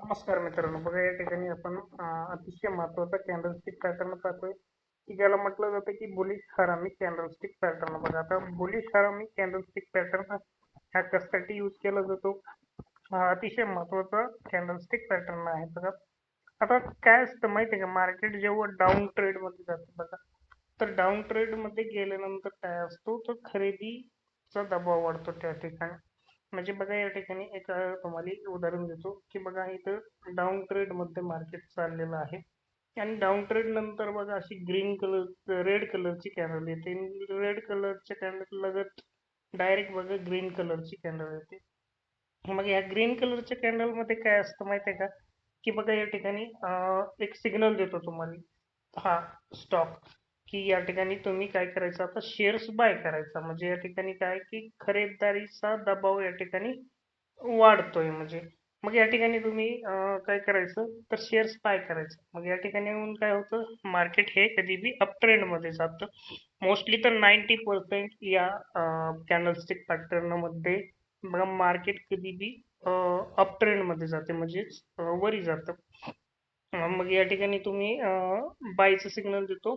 नमस्कार मित्रांनो बघा या ठिकाणी आपण अतिशय महत्त्वाचा कॅन्डलस्टिक पॅटर्न पाहतोय. की ज्याला म्हटलं जातं की बुलिश हरामी कॅन्डलस्टिक पॅटर्न बघा आता बुलिश हरामी कॅन्डलस्टिक पॅटर्न हा कशासाठी यूज केला जातो? हा अतिशय महत्त्वाचा कॅन्डलस्टिक पॅटर्न आहे बघा. आता काय असतं माहिती आहे का? मार्केट जेव्हा डाऊन ट्रेडमध्ये जातं बघा तर डाऊन ट्रेडमध्ये गेल्यानंतर काय असतो? तर खरेदीचा दबाव वाढतो त्या ठिकाणी. म्हणजे बघा या ठिकाणी एक तुम्हाला उदाहरण देतो की बघा इथं डाऊन ट्रेडमध्ये मार्केट चाललेलं आहे. आणि डाऊन ट्रेड नंतर बघा अशी ग्रीन कलर रेड कलरची कॅन्डल येते. रेड कलरच्या कॅन्डल लगत डायरेक्ट बघा ग्रीन कलरची कॅन्डल येते. मग या ग्रीन कलरच्या कॅन्डलमध्ये काय असतं माहिती आहे का? की बघा या ठिकाणी एक सिग्नल देतो तुम्हाला. हा स्टॉक की या ठिकाणी तुम्ही काय करायचं? आता शेअर्स बाय करायचा. म्हणजे या ठिकाणी काय की खरेदीदारीचा दबाव या ठिकाणी वाढतोय म्हणजे. मग या ठिकाणी तुम्ही काय करायचं? तर शेअर्स बाय करायचं. मग या ठिकाणी येऊन काय होतं? मार्केट हे कधी बी अपमध्ये जातं. मोस्टली तर नाईन्टी पर्सेंट या कॅनलस्टिक पॅटर्नमध्ये बघा मार्केट कधी बी अपमध्ये जाते. म्हणजेच वरी जातं. मग या ठिकाणी तुम्ही बायचं सिग्नल देतो.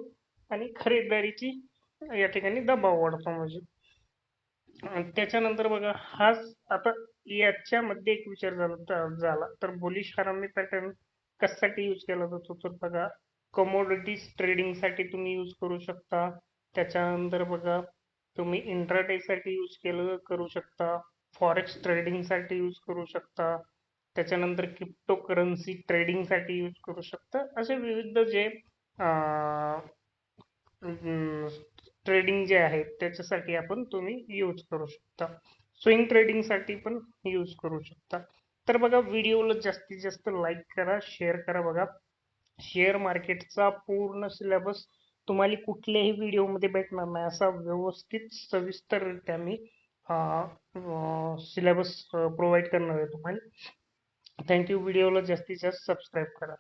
आणि खरेदीदारीची या ठिकाणी दबाव वाढतो म्हणजे. त्याच्यानंतर बघा हाच आता याच्यामध्ये एक विचार झाला तर- झाला. तर बुलिश हरामी पॅटर्न कशासाठी यूज केला जातो? तर बघा कमोडिटीज ट्रेडिंगसाठी तुम्ही यूज करू शकता. त्याच्यानंतर बघा तुम्ही इंट्राडे साठी यूज केलं करू शकता. फॉरेक्स ट्रेडिंगसाठी यूज करू शकता. त्याच्यानंतर क्रिप्टो करन्सी ट्रेडिंगसाठी यूज करू शकता. असे विविध जे ट्रेडिंग जे आहे त्याच्यासाठी आपण तुम्ही यूज करू शकता. स्विंग ट्रेडिंगसाठी पण यूज करू शकता. तर बघा व्हिडिओला जास्तीत जास्त लाईक करा शेअर करा बघा. शेअर मार्केटचा पूर्ण सिलेबस तुम्हाला कुठल्याही व्हिडिओमध्ये भेटणार नाही. असा व्यवस्थित सविस्तररित्या मी सिलेबस प्रोव्हाइड करणार आहे तुम्हाला. थँक्यू व्हिडिओला जास्तीत जास्त सबस्क्राईब करा.